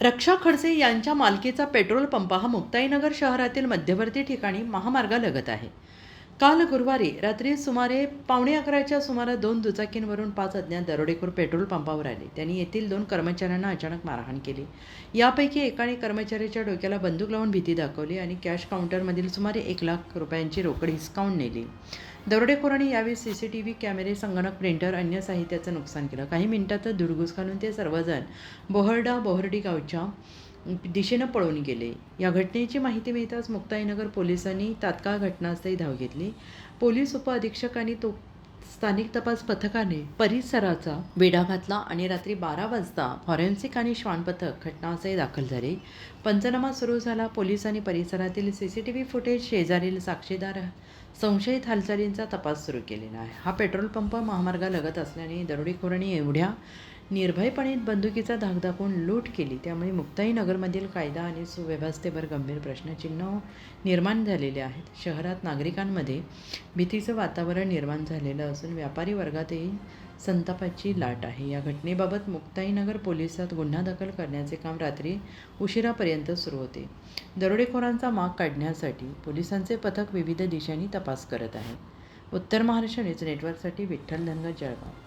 रक्षा खडसे यांच्या मालकीचा petrol pump हा मुक्ताईनगर शहरातील मध्यवर्ती ठिकाणी महामार्गालगत आहे. काल गुरुवारी रात्री सुमारे पावणे अकराच्या सुमारास दोन दुचाकींवरून पाच अज्ञात दरोडेखोर पेट्रोल पंपावर आले. त्यांनी येथील दोन कर्मचाऱ्यांना अचानक मारहाण केली. यापैकी एकाने कर्मचाऱ्याच्या डोक्याला बंदूक लावून भीती दाखवली आणि कॅश काउंटरमधील सुमारे एक लाख रुपयांची रोकड हिसकावून नेली. दरोडेखोरांनी यावेळी सी सी टी व्ही कॅमेरे संगणक प्रिंटर अन्य साहित्याचं नुकसान केलं. काही मिनिटातच धुडगूस घालून ते सर्वजण बोहरडा बोहर्डी गावच्या दिशेनं पळून गेले. या घटनेची माहिती मिळताच मुक्ताईनगर पोलिसांनी तात्काळ घटनास्थळी धाव घेतली. पोलीस उपअधीक्षकांनी तो स्थानिक तपास पथकाने परिसराचा वेढा घातला आणि रात्री बारा वाजता फॉरेन्सिक आणि श्वान पथक घटनास्थळी दाखल झाले. पंचनामा सुरू झाला. पोलिसांनी परिसरातील C C T V footage शेजारील साक्षीदार संशयित हालचालींचा तपास सुरू केलेला आहे. हा पेट्रोल पंप महामार्गालगत असल्याने दरोडेखोरांनी एवढ्या निर्भयपणे बंदुकीचा धाक दाखवून लूट केली त्यामुळे मुक्ताई नगरमधील कायदा आणि सुव्यवस्थेवर गंभीर प्रश्नचिन्ह निर्माण झालेले आहेत. शहरात नागरिकांमध्ये भीतीचं वातावरण निर्माण झालेलं असून व्यापारी वर्गातही संतापाची लाट आहे. या घटनेबाबत मुक्ताईनगर पोलिसात गुन्हा दाखल करण्याचे काम रात्री उशिरापर्यंत सुरू होते. दरोडेखोरांचा माग काढण्यासाठी पोलिसांचे पथक विविध दिशांनी तपास करत आहे. उत्तर महाराष्ट्र न्यूज नेटवर्कसाठी विठ्ठल धनगर जळगाव.